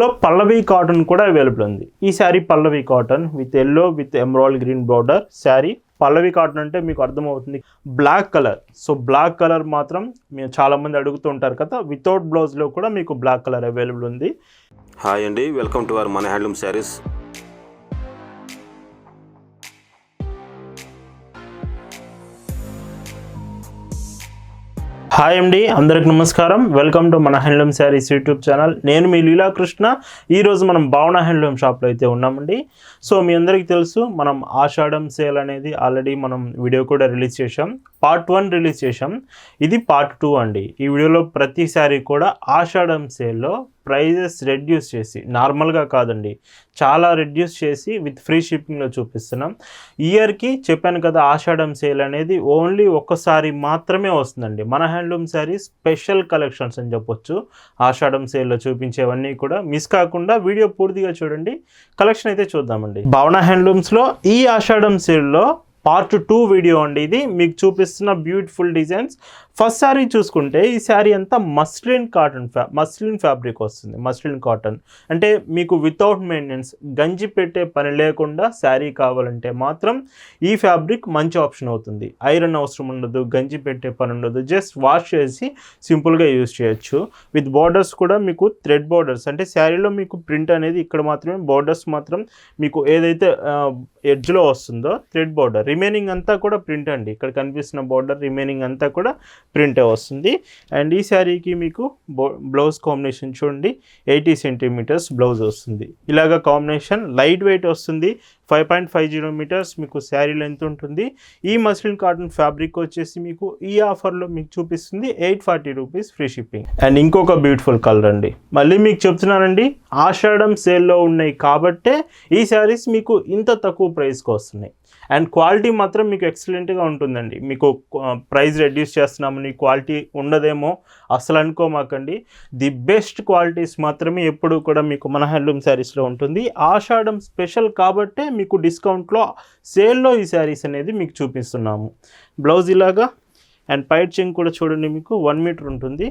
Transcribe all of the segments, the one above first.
లో పల్లవి కాటన్ కూడా అవైలబుల్ ఉంది. ఈ sari Pallavi cotton with yellow with emerald green border sari. Pallavi cotton అంటే మీకు అర్థమవుతుంది black colour so black colour మాత్రం మేము చాలా మంది అడుగుతూ ఉంటారు కదా వితౌట్ బ్లౌజ్లో కూడా మీకు బ్లాక్ కలర్ అవైలబుల్ ఉంది. హాయ్ అండి వెల్కమ్ టు అవర్ మన హ్యాండ్లూమ్ శారీస్ హాయ్ అండి అందరికి నమస్కారం. వెల్కమ్ టు మన హ్యాండ్లూమ్ శారీస్ యూట్యూబ్ ఛానల్ నేను మీ లీలాకృష్ణ. ఈరోజు మనం భావన హ్యాండ్లూమ్ షాప్లో అయితే ఉన్నామండి. సో మీ అందరికీ తెలుసు మనం ఆషాఢం సేల్ అనేది ఆల్రెడీ మనం వీడియో కూడా రిలీజ్ చేసాం పార్ట్ వన్ రిలీజ్ చేసాం ఇది పార్ట్ టూ అండి. ఈ వీడియోలో ప్రతిసారి కూడా ఆషాఢం సేల్లో ప్రైజెస్ రెడ్యూస్ చేసి నార్మల్గా కాదండి చాలా రెడ్యూస్ చేసి విత్ ఫ్రీ షిప్పింగ్లో చూపిస్తున్నాం. ఇయర్కి చెప్పాను కదా ఆషాఢం సేల్ అనేది ఓన్లీ ఒక్కసారి మాత్రమే వస్తుందండి. మన హ్యాండ్లూమ్ శారీ స్పెషల్ కలెక్షన్స్ అని చెప్పొచ్చు. ఆషాఢం సేల్లో చూపించేవన్నీ కూడా మిస్ కాకుండా వీడియో పూర్తిగా చూడండి. కలెక్షన్ అయితే చూద్దామండి. భావన హ్యాండ్లూమ్స్లో ఈ ఆషాఢం సేల్లో పార్ట్ టూ వీడియో అండి ఇది. మీకు చూపిస్తున్న బ్యూటిఫుల్ డిజైన్స్ ఫస్ట్ శారీ చూసుకుంటే ఈ శారీ అంతా మస్లిన్ కాటన్ ఫ్యా మస్లిన్ ఫ్యాబ్రిక్ వస్తుంది మస్లిన్ కాటన్ అంటే మీకు వితౌట్ మెయింటెనెన్స్ గంజి పెట్టే పని లేకుండా శారీ కావాలంటే మాత్రం ఈ ఫ్యాబ్రిక్ మంచి ఆప్షన్ అవుతుంది. ఐరన్ అవసరం ఉండదు గంజి పెట్టే పని ఉండదు. జస్ట్ వాష్ చేసి సింపుల్గా యూజ్ చేయొచ్చు. విత్ బార్డర్స్ కూడా మీకు థ్రెడ్ బార్డర్స్ అంటే శారీలో మీకు ప్రింట్ అనేది ఇక్కడ మాత్రమే బార్డర్స్ మాత్రం మీకు ఏదైతే ఎడ్జ్లో వస్తుందో థ్రెడ్ బార్డర్ రిమైనింగ్ అంతా కూడా ప్రింట్ అండి. ఇక్కడ కనిపిస్తున్న బార్డర్ రిమైనింగ్ అంతా కూడా ప్రింటే వస్తుంది. అండ్ ఈ శారీకి మీకు బ్లౌజ్ కాంబినేషన్ చూడండి. ఎయిటీ సెంటీమీటర్స్ బ్లౌజ్ వస్తుంది. ఇలాగ కాంబినేషన్ లైట్ వెయిట్ వస్తుంది. Five point five zero metres మీకు శారీ లెంత్ ఉంటుంది. ఈ మస్లిన్ కాటన్ ఫ్యాబ్రిక్ వచ్చేసి మీకు ఈ ఆఫర్లో మీకు చూపిస్తుంది eight forty rupees free shipping. And ఇంకొక బ్యూటిఫుల్ కలర్ అండి. మళ్ళీ మీకు చెప్తున్నానండి ఆషాఢం సేల్లో ఉన్నాయి కాబట్టే ఈ శారీస్ మీకు ఇంత తక్కువ ప్రైస్కి వస్తున్నాయి. అండ్ క్వాలిటీ మాత్రం మీకు ఎక్సలెంట్గా ఉంటుందండి. మీకు ప్రైస్ రెడ్యూస్ చేస్తున్నామని క్వాలిటీ ఉండదేమో అసలు అనుకోమాకండి. ది బెస్ట్ క్వాలిటీస్ మాత్రమే ఎప్పుడు కూడా మీకు మన హ్యాండ్లూమ్ శారీస్లో ఉంటుంది. ఆషాఢం స్పెషల్ కాబట్టే మీకు డిస్కౌంట్లో సేల్లో ఈ శారీస్ అనేది మీకు చూపిస్తున్నాము. బ్లౌజ్ ఇలాగా అండ్ పైట్ చెంగ్ కూడా చూడండి మీకు వన్ మీటర్ ఉంటుంది.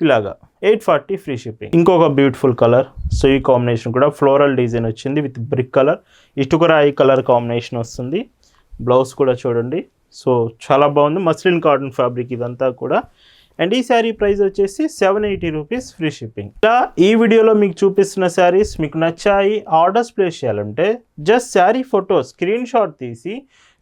ఇలాగా ఎయిట్ ఫార్టీ ఫ్రీ షిప్పింగ్. ఇంకొక బ్యూటిఫుల్ కలర్ సో ఈ కాంబినేషన్ కూడా ఫ్లోరల్ డిజైన్ వచ్చింది విత్ బ్రిక్ కలర్. ఇటుకరాయి కలర్ కాంబినేషన్ వస్తుంది. బ్లౌజ్ కూడా చూడండి సో చాలా బాగుంది. మస్లిన్ కాటన్ ఫ్యాబ్రిక్ ఇదంతా కూడా. అండ్ ఈ శారీ ప్రైస్ వచ్చేసి seven eighty rupees free shipping. ఇలా ఈ వీడియోలో మీకు చూపిస్తున్న శారీస్ మీకు నచ్చాయి ఆర్డర్స్ ప్లేస్ చేయాలంటే just sari photo screen shot తీసి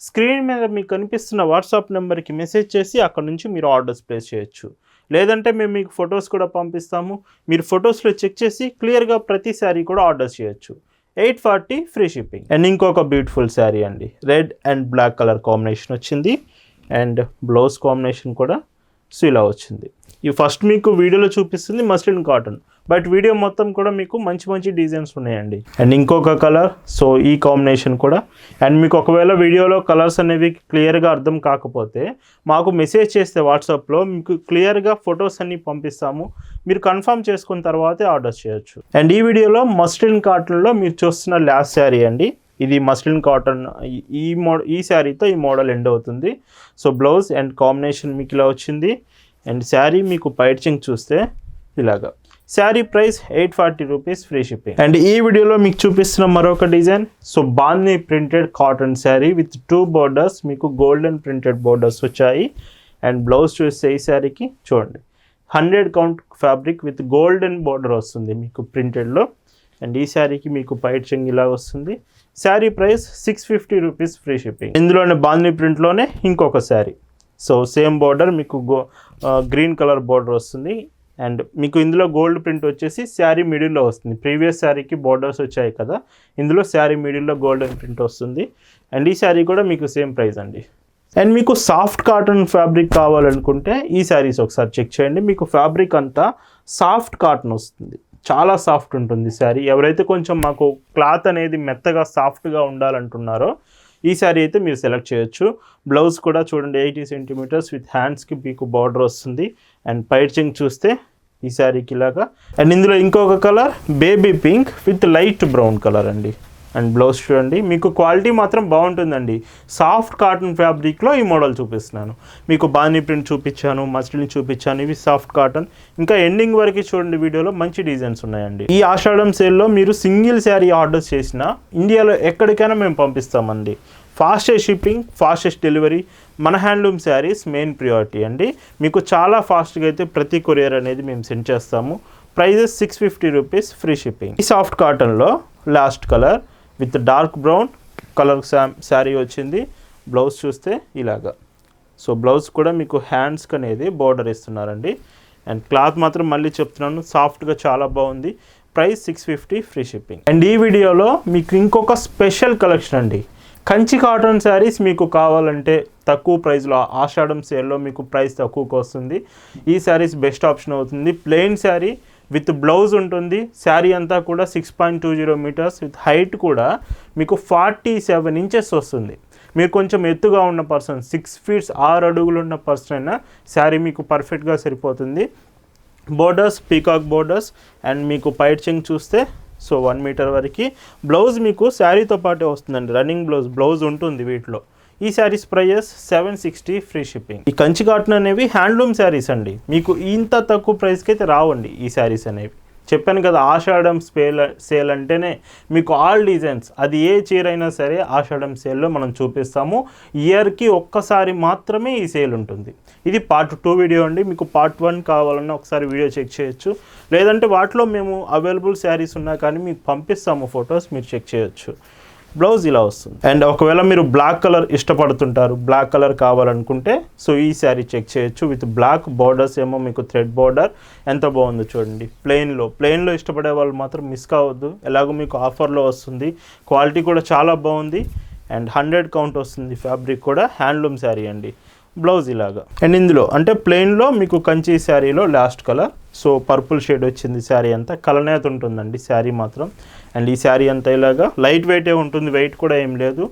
స్క్రీన్ మీద మీకు కనిపిస్తున్న వాట్సాప్ నెంబర్కి మెసేజ్ చేసి అక్కడ నుంచి మీరు ఆర్డర్స్ ప్లేస్ చేయొచ్చు. లేదంటే మేము మీకు ఫొటోస్ కూడా పంపిస్తాము. మీరు ఫొటోస్లో చెక్ చేసి క్లియర్గా ప్రతి శారీ కూడా ఆర్డర్ చేయొచ్చు. Eight forty free shipping. And ఇంకొక బ్యూటిఫుల్ శారీ అండి. Red and black colour combination వచ్చింది. అండ్ బ్లౌజ్ కాంబినేషన్ కూడా సో ఇలా వచ్చింది ఈ ఫస్ట్ మీకు వీడియోలో చూపిస్తుంది మస్లిన్ కాటన్. బట్ వీడియో మొత్తం కూడా మీకు మంచి మంచి డిజైన్స్ ఉన్నాయండి. అండ్ ఇంకొక కలర్ సో ఈ కాంబినేషన్ కూడా. అండ్ మీకు ఒకవేళ వీడియోలో కలర్స్ అనేవి క్లియర్గా అర్థం కాకపోతే మాకు మెసేజ్ చేస్తే వాట్సాప్లో మీకు క్లియర్గా ఫొటోస్ అన్నీ పంపిస్తాము. మీరు కన్ఫర్మ్ చేసుకున్న తర్వాతే ఆర్డర్ చేయొచ్చు. అండ్ ఈ వీడియోలో మస్లిన్ కాటన్లో మీరు చూస్తున్న లాస్ట్ శారీ అండి. ఇది మస్లిన్ కాటన్ ఈ మోడల్ ఈ శారీతో ఈ మోడల్ ఎండ్ అవుతుంది. సో బ్లౌజ్ అండ్ కాంబినేషన్ మీకు ఇలా వచ్చింది. అండ్ శారీ మీకు పైచింగ్ చూస్తే ఇలాగా. Sari price eight forty rupees free shipping. And ఈ వీడియోలో మీకు చూపిస్తున్న మరొక design. So బాందీ printed cotton sari with two borders మీకు గోల్డెన్ ప్రింటెడ్ బోర్డర్స్ వచ్చాయి. అండ్ బ్లౌజ్ చూస్తే ఈ శారీకి చూడండి. Hundred count fabric with golden border వస్తుంది మీకు ప్రింటెడ్లో అండ్ ఈ శారీకి మీకు పైచింగ్ చెంగ్ ఇలా వస్తుంది. Sari price six fifty rupees free shipping. ఇందులోనే బాందీ ప్రింట్లోనే ఇంకొక శారీ. సో సేమ్ బార్డర్ మీకు గో గ్రీన్ కలర్ బార్డర్ వస్తుంది. అండ్ మీకు ఇందులో గోల్డ్ ప్రింట్ వచ్చేసి శారీ మిడిల్లో వస్తుంది. ప్రీవియస్ శారీకి బార్డర్స్ వచ్చాయి కదా ఇందులో శారీ మిడిల్లో గోల్డెన్ ప్రింట్ వస్తుంది. అండ్ ఈ శారీ కూడా మీకు సేమ్ ప్రైస్ అండి. అండ్ మీకు సాఫ్ట్ కాటన్ ఫ్యాబ్రిక్ కావాలనుకుంటే ఈ శారీస్ ఒకసారి చెక్ చేయండి. మీకు ఫ్యాబ్రిక్ అంతా సాఫ్ట్ కాటన్ వస్తుంది. చాలా సాఫ్ట్ ఉంటుంది శారీ. ఎవరైతే కొంచెం మాకు క్లాత్ అనేది మెత్తగా సాఫ్ట్గా ఉండాలంటున్నారో ఈ శారీ అయితే మీరు సెలెక్ట్ చేయొచ్చు. బ్లౌజ్ కూడా చూడండి ఎయిటీ సెంటీమీటర్స్ విత్ హ్యాండ్స్కి మీకు బార్డర్ వస్తుంది. అండ్ పైచింగ్ చూస్తే ఈ శారీకి ఇలాగా. అండ్ ఇందులో ఇంకొక colour baby pink with light brown colour అండి. అండ్ బ్లౌజ్ చూడండి. మీకు క్వాలిటీ మాత్రం బాగుంటుందండి. సాఫ్ట్ కాటన్ ఫ్యాబ్రిక్లో ఈ మోడల్ చూపిస్తున్నాను. మీకు బానీ ప్రింట్ చూపించాను మస్లిన్ చూపించాను ఇవి సాఫ్ట్ కాటన్. ఇంకా ఎండింగ్ వరకు చూడండి వీడియోలో మంచి డిజైన్స్ ఉన్నాయండి. ఈ ఆషాఢం సేల్లో మీరు సింగిల్ శారీ ఆర్డర్ చేసినా ఇండియాలో ఎక్కడికైనా మేము పంపిస్తామండి. ఫాస్టెస్ట్ షిప్పింగ్ ఫాస్టెస్ట్ డెలివరీ మన హ్యాండ్లూమ్ శారీస్ మెయిన్ ప్రియారిటీ అండి. మీకు చాలా ఫాస్ట్గా అయితే ప్రతి కొరియర్ అనేది మేము సెండ్ చేస్తాము. Prices six fifty rupees free shipping. ఈ సాఫ్ట్ కాటన్లో last colour with dark brown colour sari వచ్చింది. బ్లౌజ్ చూస్తే ఇలాగా. సో బ్లౌజ్ కూడా మీకు హ్యాండ్స్కి అనేది బార్డర్ ఇస్తున్నారండి. అండ్ క్లాత్ మాత్రం మళ్ళీ చెప్తున్నాను సాఫ్ట్గా చాలా బాగుంది. Price six fifty free shipping. And ఈ వీడియోలో మీకు ఇంకొక స్పెషల్ కలెక్షన్ అండి. కంచి కాటన్ శారీస్ మీకు కావాలంటే తక్కువ ప్రైస్లో ఆషాఢం సేల్లో మీకు ప్రైస్ తక్కువకు వస్తుంది. ఈ శారీస్ బెస్ట్ ఆప్షన్ అవుతుంది. ప్లెయిన్ శారీ విత్ బ్లౌజ్ ఉంటుంది శారీ అంతా కూడా six point two zero metres with height కూడా మీకు ఫార్టీ సెవెన్ ఇంచెస్ వస్తుంది. మీరు కొంచెం ఎత్తుగా ఉన్న పర్సన్ సిక్స్ ఫీట్స్ ఆరు అడుగులు ఉన్న పర్సన్ అయినా శారీ మీకు పర్ఫెక్ట్గా సరిపోతుంది. బోర్డర్స్ పీకాక్ బోర్డర్స్ అండ్ మీకు పైట్ చెంగ్ చూస్తే సో వన్ మీటర్ వరకు. బ్లౌజ్ మీకు శారీతో పాటే వస్తుందండి రన్నింగ్ బ్లౌజ్ బ్లౌజ్ ఉంటుంది వీటిలో. ఈ saris prices seven sixty free shipping. ఈ కంచి కాటన్ అనేవి హ్యాండ్లూమ్ శారీస్ అండి. మీకు ఇంత తక్కువ ప్రైస్కి అయితే రావండి ఈ శారీస్ అనేవి. చెప్పాను కదా ఆషాఢం స్పేల్ సేల్ అంటేనే మీకు ఆల్ డిజైన్స్ అది ఏ చీర అయినా సరే ఆషాఢం సేల్లో మనం చూపిస్తాము. ఇయర్కి ఒక్కసారి మాత్రమే ఈ సేల్ ఉంటుంది. ఇది పార్ట్ టూ వీడియో అండి. మీకు పార్ట్ వన్ కావాలన్నా ఒకసారి వీడియో చెక్ చేయొచ్చు. లేదంటే వాటిలో మేము అవైలబుల్ శారీస్ ఉన్నా కానీ మీకు పంపిస్తాము ఫొటోస్ మీరు చెక్ చేయొచ్చు. బ్లౌజ్ ఇలా వస్తుంది. అండ్ ఒకవేళ మీరు బ్లాక్ కలర్ ఇష్టపడుతుంటారు బ్లాక్ కలర్ కావాలనుకుంటే సో ఈ శారీ చెక్ చేయొచ్చు. విత్ బ్లాక్ బార్డర్స్ ఏమో మీకు థ్రెడ్ బార్డర్ ఎంత బాగుందో చూడండి. ప్లెయిన్లో ప్లెయిన్లో ఇష్టపడే వాళ్ళు మాత్రం మిస్ కావద్దు. ఎలాగో మీకు ఆఫర్లో వస్తుంది. క్వాలిటీ కూడా చాలా బాగుంది. అండ్ హండ్రెడ్ కౌంట్ వస్తుంది ఫ్యాబ్రిక్ కూడా. హ్యాండ్లూమ్ శారీ అండి. బ్లౌజ్ ఇలాగా. అండ్ ఇందులో అంటే ప్లెయిన్లో మీకు కంచి శారీలో last colour so purple shade వచ్చింది శారీ అంతా. కలనేత ఉంటుందండి శారీ మాత్రం. అండ్ ఈ శారీ అంతా ఇలాగా. లైట్ వెయిటే ఉంటుంది వెయిట్ కూడా ఏం లేదు.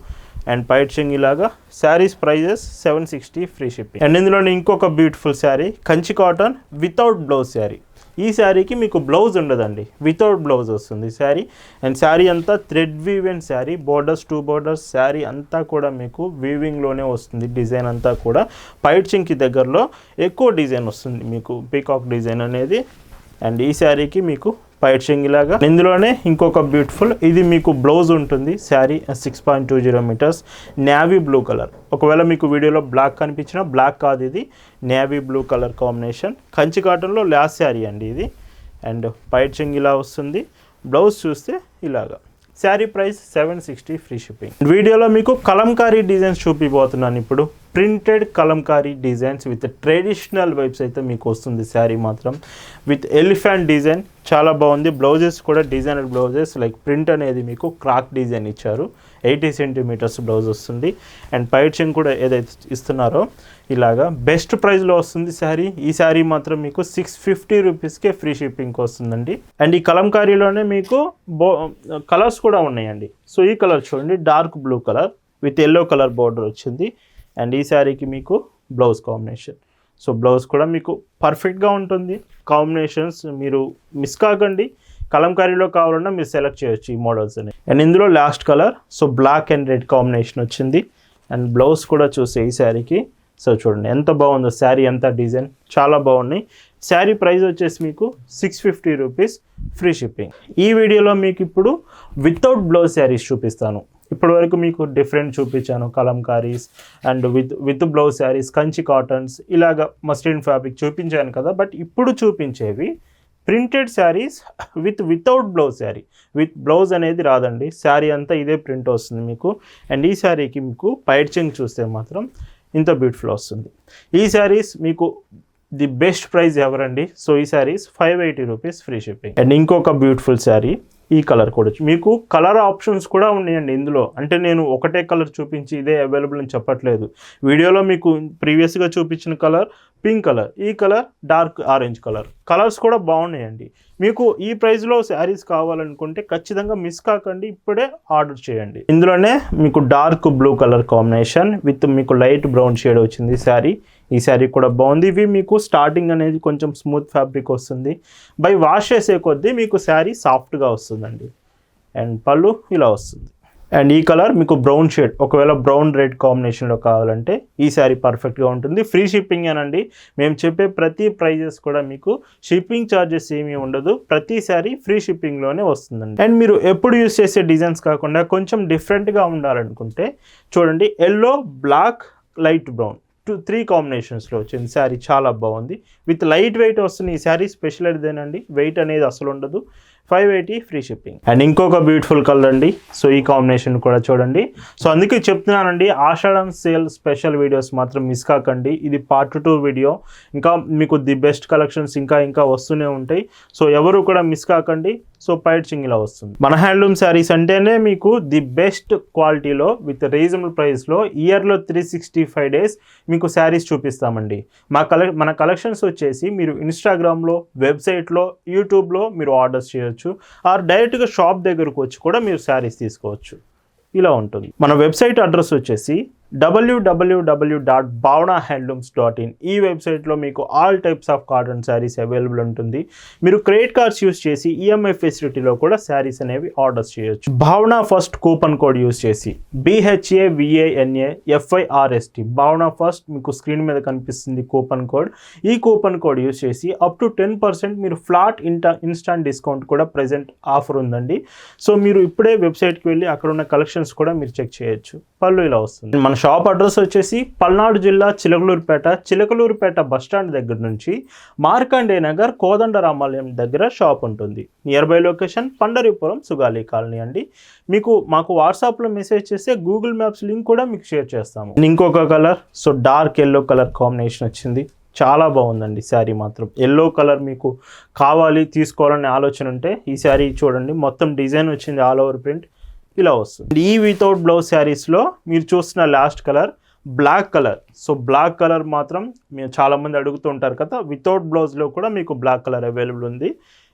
అండ్ పైట్ చింగ్ ఇలాగా. Saris prices seven sixty free shipping and ఇందులో ఇంకొక beautiful sari Kanchi cotton without blouse sari. ఈ శారీకి మీకు బ్లౌజ్ ఉండదండి. వితౌట్ బ్లౌజ్ వస్తుంది శారీ. అండ్ శారీ అంతా thread weave and sari borders two borders sari అంతా కూడా మీకు వీవింగ్లోనే వస్తుంది. డిజైన్ అంతా కూడా పైట్ చింకి దగ్గరలో ఎక్కువ డిజైన్ వస్తుంది మీకు. పీకాక్ డిజైన్ అనేది. అండ్ ఈ శారీకి మీకు పైట్ చింగ్ ఇలాగా ఇందులోనే ఇంకొక బ్యూటిఫుల్ ఇది మీకు బ్లౌజ్ ఉంటుంది sari six point two zero metres navy blue colour ఒకవేళ మీకు వీడియోలో బ్లాక్ కనిపించినా బ్లాక్ కాదు ఇది navy blue colour combination Kanchi కాటన్లో లాస్ శారీ అండి ఇది. అండ్ పైట్ చింగ్ ఇలా వస్తుంది. బ్లౌజ్ చూస్తే ఇలాగా. Sari price seven sixty free shipping వీడియోలో మీకు కలంకారీ డిజైన్స్ చూపిపోతున్నాను ఇప్పుడు. Printed Kalamkari designs with traditional vibes అయితే మీకు వస్తుంది శారీ మాత్రం. విత్ ఎలిఫెంట్ డిజైన్ చాలా బాగుంది. బ్లౌజెస్ కూడా డిజైనర్ బ్లౌజెస్ లైక్ ప్రింట్ అనేది మీకు క్రాక్ డిజైన్ ఇచ్చారు. ఎయిటీ సెంటీమీటర్స్ బ్లౌజ్ వస్తుంది. అండ్ పైచింగ్ కూడా ఏదైతే ఇస్తున్నారో ఇలాగా బెస్ట్ ప్రైస్లో వస్తుంది శారీ. ఈ శారీ మాత్రం మీకు సిక్స్ ఫిఫ్టీ రూపీస్కే ఫ్రీ షిప్పింగ్కి వస్తుందండి. అండ్ ఈ కలంకారీలోనే మీకు బో కలర్స్ కూడా ఉన్నాయండి. సో ఈ కలర్ చూడండి dark blue colour with yellow colour border వచ్చింది. అండ్ ఈ శారీకి మీకు బ్లౌజ్ కాంబినేషన్. సో బ్లౌజ్ కూడా మీకు పర్ఫెక్ట్గా ఉంటుంది. కాంబినేషన్స్ మీరు మిస్ కాకండి. కలంకారీలో కావాలన్నా మీరు సెలెక్ట్ చేయొచ్చు ఈ మోడల్స్ అని అండ్ ఇందులో last colour so black and red combination వచ్చింది. అండ్ బ్లౌజ్ కూడా చూసే ఈ శారీకి. సో చూడండి ఎంత బాగుందో శారీ ఎంత డిజైన్ చాలా బాగున్నాయి. శారీ ప్రైస్ వచ్చేసి మీకు six fifty rupees free shipping. ఈ వీడియోలో మీకు ఇప్పుడు వితౌట్ బ్లౌజ్ శారీస్ చూపిస్తాను. ఇప్పటి వరకు మీకు డిఫరెంట్ చూపించాను Kalamkaris and with with blouse saris Kanchi cottons ఇలాగ మస్లిన్ ఫ్యాబ్రిక్ చూపించాను కదా బట్ ఇప్పుడు చూపించేవి printed saris with without blouse sari with blouse అనేది రాదండి శారీ అంతా ఇదే ప్రింట్ వస్తుంది మీకు. అండ్ ఈ శారీకి మీకు పైడ్చింగ్ చూస్తే మాత్రం ఇంత బ్యూటిఫుల్ వస్తుంది. ఈ శారీస్ మీకు ది బెస్ట్ ప్రైస్ ఎవరండి? సో ఈ saris five eighty rupees free shipping and ఇంకొక బ్యూటిఫుల్ శారీ ఈ కలర్ కూడా మీకు కలర్ ఆప్షన్స్ కూడా ఉన్నాయండి ఇందులో. అంటే నేను ఒకటే కలర్ చూపించి ఇదే అవైలబుల్ అని చెప్పట్లేదు. వీడియోలో మీకు ప్రీవియస్గా చూపించిన కలర్ పింక్ కలర్. ఈ colour dark orange colour. Colours కూడా బాగున్నాయండి. మీకు ఈ ప్రైస్లో శారీస్ కావాలనుకుంటే ఖచ్చితంగా మిస్ కాకండి ఇప్పుడే ఆర్డర్ చేయండి. ఇందులోనే మీకు dark blue colour combination with మీకు లైట్ బ్రౌన్ షేడ్ వచ్చింది శారీ. ఈ శారీ కూడా బాగుంది. ఇవి మీకు స్టార్టింగ్ అనేది కొంచెం స్మూత్ ఫ్యాబ్రిక్ వస్తుంది. బై వాష్ చేసే కొద్దీ మీకు శారీ సాఫ్ట్గా వస్తుందండి. అండ్ పళ్ళు ఇలా వస్తుంది. అండ్ ఈ కలర్ మీకు బ్రౌన్ షేడ్ ఒకవేళ బ్రౌన్ రెడ్ కాంబినేషన్లో కావాలంటే ఈ శారీ పర్ఫెక్ట్గా ఉంటుంది. ఫ్రీ షిప్పింగ్ అనండి. మేము చెప్పే ప్రతి ప్రైజెస్ కూడా మీకు షిప్పింగ్ ఛార్జెస్ ఏమీ ఉండదు. ప్రతి శారీ ఫ్రీ షిప్పింగ్లోనే వస్తుందండి. అండ్ మీరు ఎప్పుడు యూస్ చేసే డిజైన్స్ కాకుండా కొంచెం డిఫరెంట్గా ఉండాలనుకుంటే చూడండి yellow black light brown two three కాంబినేషన్స్లో వచ్చింది. శారీ చాలా బాగుంది. విత్ లైట్ వెయిట్ వస్తుంది ఈ శారీ స్పెషల్ అదేనండి వెయిట్ అనేది అసలు ఉండదు. Five eighty free shipping. And ఇంకొక బ్యూటిఫుల్ కలర్ అండి. సో ఈ కాంబినేషన్ కూడా చూడండి. సో అందుకే చెప్తున్నానండి ఆషాఢం సేల్ స్పెషల్ వీడియోస్ మాత్రం మిస్ కాకండి. ఇది పార్ట్ టూ వీడియో. ఇంకా మీకు ది బెస్ట్ కలెక్షన్స్ ఇంకా ఇంకా వస్తూనే ఉంటాయి. సో ఎవరు కూడా మిస్ కాకండి. సో పైట్ చింగిలా వస్తుంది. మన హ్యాండ్లూమ్ శారీస్ అంటేనే మీకు ది బెస్ట్ క్వాలిటీలో విత్ రీజనబుల్ ప్రైస్లో ఇయర్లో త్రీ సిక్స్టీ ఫైవ్ డేస్ మీకు శారీస్ చూపిస్తామండి. మా కలెక్ మన కలెక్షన్స్ వచ్చేసి మీరు ఇన్స్టాగ్రామ్లో వెబ్సైట్లో యూట్యూబ్లో మీరు ఆర్డర్స్ చేయొచ్చు. ఆర్ డైరెక్ట్గా షాప్ దగ్గరకు వచ్చి కూడా మీరు శారీస్ తీసుకోవచ్చు. ఇలా ఉంటుంది. మన వెబ్సైట్ అడ్రస్ వచ్చేసి డబ్ల్యూడబ్ల్యూడబ్ల్యూ dot Bhavana handlooms dot in ఈ వెబ్సైట్లో మీకు all types of cotton saris available ఉంటుంది. మీరు క్రెడిట్ కార్డ్స్ యూస్ చేసి ఈఎంఐ ఫెసిలిటీలో కూడా శారీస్ అనేవి ఆర్డర్స్ చేయొచ్చు. భావన ఫస్ట్ కూపన్ కోడ్ యూస్ చేసి బిహెచ్ఏ విఏఎన్ఏ ఎఫ్ఐఆర్ఎస్టి భావన ఫస్ట్ మీకు స్క్రీన్ మీద కనిపిస్తుంది కూపన్ కోడ్ ఈ కూపన్ కోడ్ యూస్ చేసి అప్ టు టెన్ పర్సెంట్ మీరు ఫ్లాట్ ఇంటా ఇన్స్టాంట్ డిస్కౌంట్ కూడా ప్రజెంట్ ఆఫర్ ఉందండి. సో మీరు ఇప్పుడే వెబ్సైట్కి వెళ్ళి అక్కడ ఉన్న కలెక్షన్స్ కూడా మీరు చెక్ చేయొచ్చు. పళ్ళు ఇలా వస్తుంది. మన షాప్ అడ్రస్ వచ్చేసి పల్నాడు జిల్లా చిలకలూరుపేట చిలకలూరుపేట బస్ స్టాండ్ దగ్గర నుంచి మార్కండే నగర్ కోదండ రామాలయం దగ్గర షాప్ ఉంటుంది. Near by location Pandaripuram Sugali colony అండి. మీకు మాకు వాట్సాప్లో మెసేజ్ చేస్తే గూగుల్ మ్యాప్స్ లింక్ కూడా మీకు షేర్ చేస్తాము. ఇంకొక colour so dark yellow colour combination వచ్చింది. చాలా బాగుందండి శారీ మాత్రం. ఎల్లో కలర్ మీకు కావాలి తీసుకోవాలనే ఆలోచన ఉంటే ఈ శారీ చూడండి. మొత్తం డిజైన్ వచ్చింది ఆల్ ఓవర్ ప్రింట్. ఇలా వస్తుంది. ఈ వితౌట్ బ్లౌజ్ శారీస్లో మీరు చూస్తున్న last colour black colour so black colour మాత్రం మీరు చాలామంది అడుగుతూ ఉంటారు కదా వితౌట్ బ్లౌజ్లో కూడా మీకు బ్లాక్ కలర్ అవైలబుల్ ఉంది.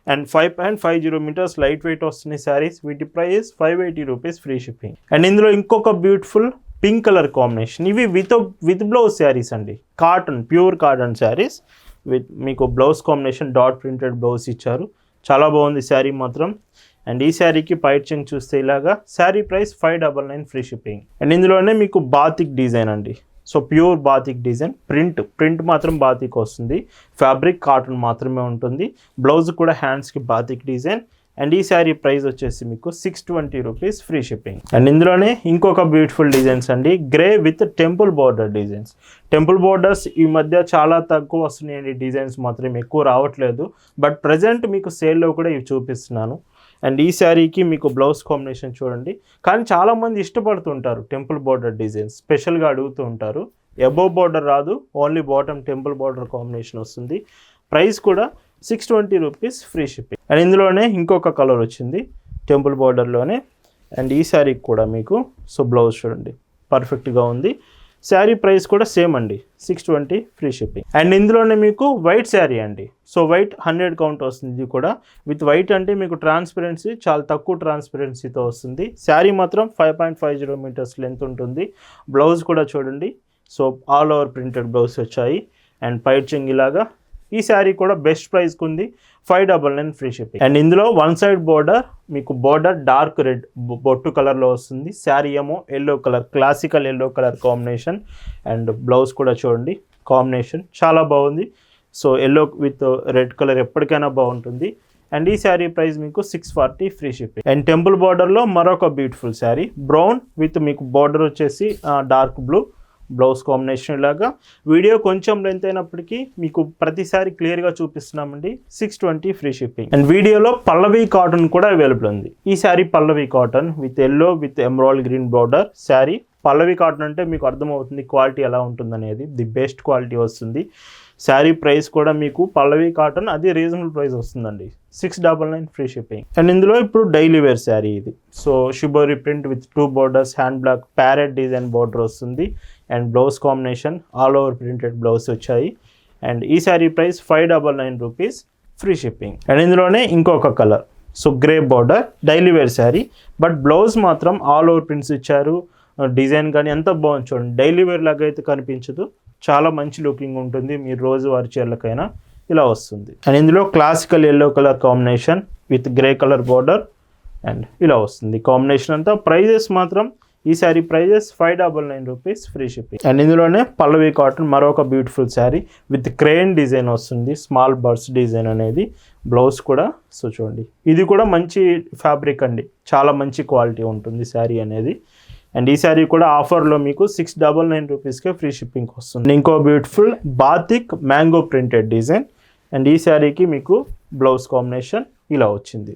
And five point five zero metres light weight వస్తున్నాయి శారీస్ వీటి price five eighty rupees free shipping and ఇందులో ఇంకొక బ్యూటిఫుల్ పింక్ కలర్ కాంబినేషన్ ఇవి విత్ విత్ బ్లౌజ్ శారీస్ అండి. Cotton pure cotton saris with మీకు blouse combination dot printed blouse ఇచ్చారు. చాలా బాగుంది శారీ మాత్రం. అండ్ ఈ శారీకి పైచింగ్ చూస్తే ఇలాగా sari price five double nine free shipping and ఇందులోనే మీకు బాతిక్ డిజైన్ అండి. So pure batik design print print మాత్రం బాతిక్ వస్తుంది. ఫ్యాబ్రిక్ కాటన్ మాత్రమే ఉంటుంది. బ్లౌజ్ కూడా హ్యాండ్స్కి బాతిక్ డిజైన్ అండ్ ఈ శారీ ప్రైస్ వచ్చేసి మీకు six twenty rupees free shipping and ఇందులోనే ఇంకొక బ్యూటిఫుల్ డిజైన్స్ అండి. Grey with temple border designs temple borders ఈ మధ్య చాలా తక్కువ వస్తున్నాయండి. డిజైన్స్ మాత్రం ఎక్కువ రావట్లేదు. బట్ ప్రజెంట్ మీకు సేల్లో కూడా ఇవి చూపిస్తున్నాను. అండ్ ఈ శారీకి మీకు బ్లౌజ్ కాంబినేషన్ చూడండి. కానీ చాలామంది ఇష్టపడుతుంటారు టెంపుల్ బార్డర్ డిజైన్స్. స్పెషల్గా అడుగుతూ ఉంటారు అబోవ్ బార్డర్ రాదు only bottom temple border combination వస్తుంది. ప్రైస్ కూడా six twenty rupees free shipping. And ఇందులోనే ఇంకొక కలర్ వచ్చింది టెంపుల్ బార్డర్లోనే. అండ్ ఈ శారీకి కూడా మీకు సో బ్లౌజ్ చూడండి పర్ఫెక్ట్గా ఉంది. శారీ ప్రైస్ కూడా సేమ్ అండి. Six twenty free shipping and ఇందులోనే మీకు వైట్ శారీ అండి. సో వైట్ హండ్రెడ్ కౌంట్ వస్తుంది ఇది కూడా. విత్ వైట్ అంటే మీకు ట్రాన్స్పరెన్సీ చాలా తక్కువ ట్రాన్స్పరెన్సీతో వస్తుంది. శారీ మాత్రం five point five zero metres length ఉంటుంది. బ్లౌజ్ కూడా చూడండి. So all over printed blouse వచ్చాయి. అండ్ పైచింగ్ ఇలాగా ఈ శారీ కూడా బెస్ట్ ప్రైస్కి ఉంది five double nine free shipping. And ఇందులో వన్ సైడ్ బోర్డర్ మీకు బోర్డర్ డార్క్ రెడ్ బొట్టు కలర్లో వస్తుంది. శారీ ఏమో yellow colour classical yellow colour combination. And blouse కూడా చూడండి కాంబినేషన్ చాలా బాగుంది. So yellow with red colour ఎప్పటికైనా బాగుంటుంది. అండ్ ఈ శారీ ప్రైస్ మీకు six forty free shipping. And temple బార్డర్లో మరొక బ్యూటిఫుల్ శారీ బ్రౌన్ విత్ మీకు బార్డర్ వచ్చేసి డార్క్ బ్లూ. బ్లౌజ్ కాంబినేషన్ ఇలాగా వీడియో కొంచెం లెంత్ అయినప్పటికీ మీకు ప్రతిసారి క్లియర్గా చూపిస్తున్నామండి. Six twenty free shipping and వీడియోలో పల్లవి కాటన్ కూడా అవైలబుల్ ఉంది. ఈ sari Pallavi cotton with yellow with emerald green border sari. Pallavi cotton అంటే మీకు అర్థమవుతుంది క్వాలిటీ ఎలా ఉంటుందనేది. ది బెస్ట్ క్వాలిటీ వస్తుంది. శారీ ప్రైస్ కూడా మీకు పల్లవి కాటన్ అది రీజనబుల్ ప్రైస్ వస్తుందండి. Six double nine free shipping. And ఇందులో ఇప్పుడు డైలీ వేర్ శారీ ఇది. So shibori print with two borders hand block parrot design border వస్తుంది. And blouse combination all over printed blouse వచ్చాయి. అండ్ ఈ sari price five double nine rupees free shipping. And ఇందులోనే ఇంకొక colour. So grey border daily wear sari. But blouse మాత్రం all over prints ఇచ్చారు. Design కానీ ఎంత బాగుంది చూడండి. డైలీ వేర్ లాగా అయితే కనిపించదు. చాలా మంచి లుకింగ్ ఉంటుంది. మీరు రోజువారి చీరలకైనా ఇలా వస్తుంది. అండ్ ఇందులో classical yellow colour combination with grey colour border and ఇలా వస్తుంది. కాంబినేషన్ అంతా ప్రైజెస్ మాత్రం ఈ sari prices five double nine rupees free shipping and ఇందులోనే పల్లవి కాటన్ మరొక beautiful sari with crane design వస్తుంది. స్మాల్ బర్డ్స్ డిజైన్ అనేది బ్లౌజ్ కూడా. సో చూడండి. ఇది కూడా మంచి ఫ్యాబ్రిక్ అండి. చాలా మంచి క్వాలిటీ ఉంటుంది శారీ అనేది. అండ్ ఈ శారీ కూడా ఆఫర్లో మీకు సిక్స్ డబల్ నైన్ రూపీస్కే ఫ్రీ షిప్పింగ్ వస్తుంది. ఇంకో beautiful batik mango printed design and ఈ శారీకి మీకు బ్లౌజ్ కాంబినేషన్ ఇలా వచ్చింది.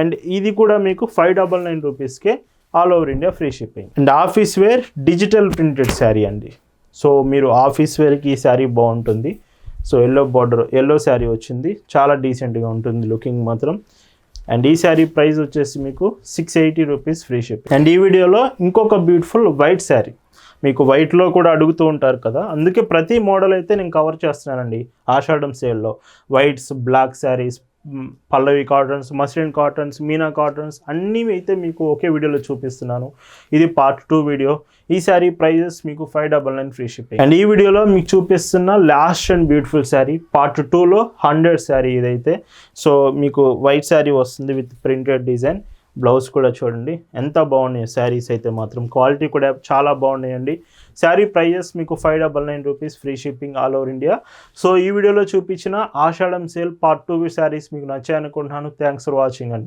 అండ్ ఇది కూడా మీకు ఫైవ్ డబల్ నైన్ రూపీస్కే all over India free shipping and office wear digital printed sari అండి. సో మీరు ఆఫీస్ వేర్కి ఈ శారీ బాగుంటుంది. So yellow border yellow sari వచ్చింది. చాలా డీసెంట్గా ఉంటుంది లుకింగ్ మాత్రం. అండ్ ఈ శారీ ప్రైస్ వచ్చేసి మీకు six eighty rupees free ship and ఈ వీడియోలో ఇంకొక బ్యూటిఫుల్ వైట్ శారీ మీకు వైట్లో కూడా అడుగుతూ ఉంటారు కదా. అందుకే ప్రతి మోడల్ అయితే నేను కవర్ చేస్తున్నానండి. ఆషాఢం సేల్లో whites black saris Pallavi cottons muslin cottons Meena cottons అన్నీ అయితే మీకు ఒకే వీడియోలో చూపిస్తున్నాను. ఇది పార్ట్ టూ వీడియో ఈ శారీ ప్రైజెస్ మీకు five double nine free shipping and ఈ వీడియోలో మీకు చూపిస్తున్న last and beautiful sari part టూలో హండ్రెడ్ శారీ ఇదైతే. సో మీకు వైట్ శారీ వస్తుంది విత్ ప్రింటెడ్ డిజైన్ బ్లౌజ్ కూడా చూడండి. ఎంత బాగున్నాయి శారీస్ అయితే మాత్రం. క్వాలిటీ కూడా చాలా బాగున్నాయండి. శారీ ప్రైజెస్ మీకు five double nine rupees free shipping all over India so ఈ వీడియోలో చూపించిన Ashadham sale part two saris మీకు నచ్చాయనుకుంటున్నాను. థ్యాంక్స్ ఫర్ వాచింగ్ అండి.